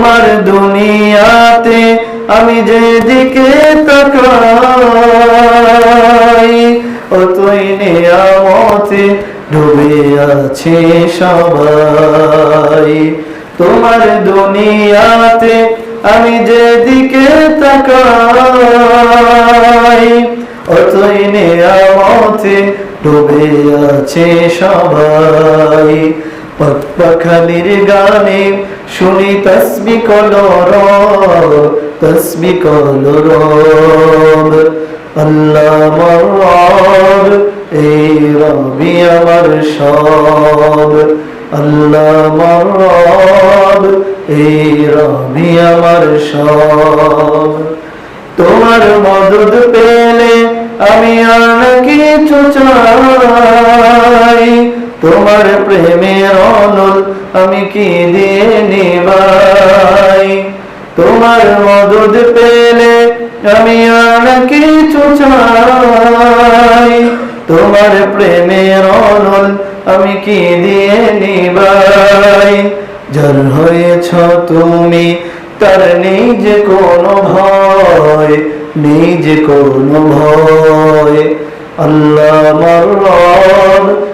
তোমার দুনিয়াতে আমি যেদিকে তাকাই ও তুই নিয়ামতে ডুবে আছে সবাই। তোমার দুনিয়াতে আমি যেদিকে তাকাই ও তুই নিয়ামতে ডুবে আছে সবাই। পাখালির গানে শুনি তসবি কলর তসবি কলর আল্লাহ এই রবি আমার সব। আল্লাহ মর এই রবি আমার সব। তোমার মদত পেলে আমি আর কিছু চাই। তোমার প্রেমের অনল আমি কি দিয়ে নিবাই? তোমার মদত পেলে আমি আর কিছু চাই। তোমার প্রেমের অনল আমি কি দিয়ে নিবাই? যার হয়েছ তুমি, তার নিজ কোনো ভয়, নিজ কোনো ভয়। আল্লাহ রব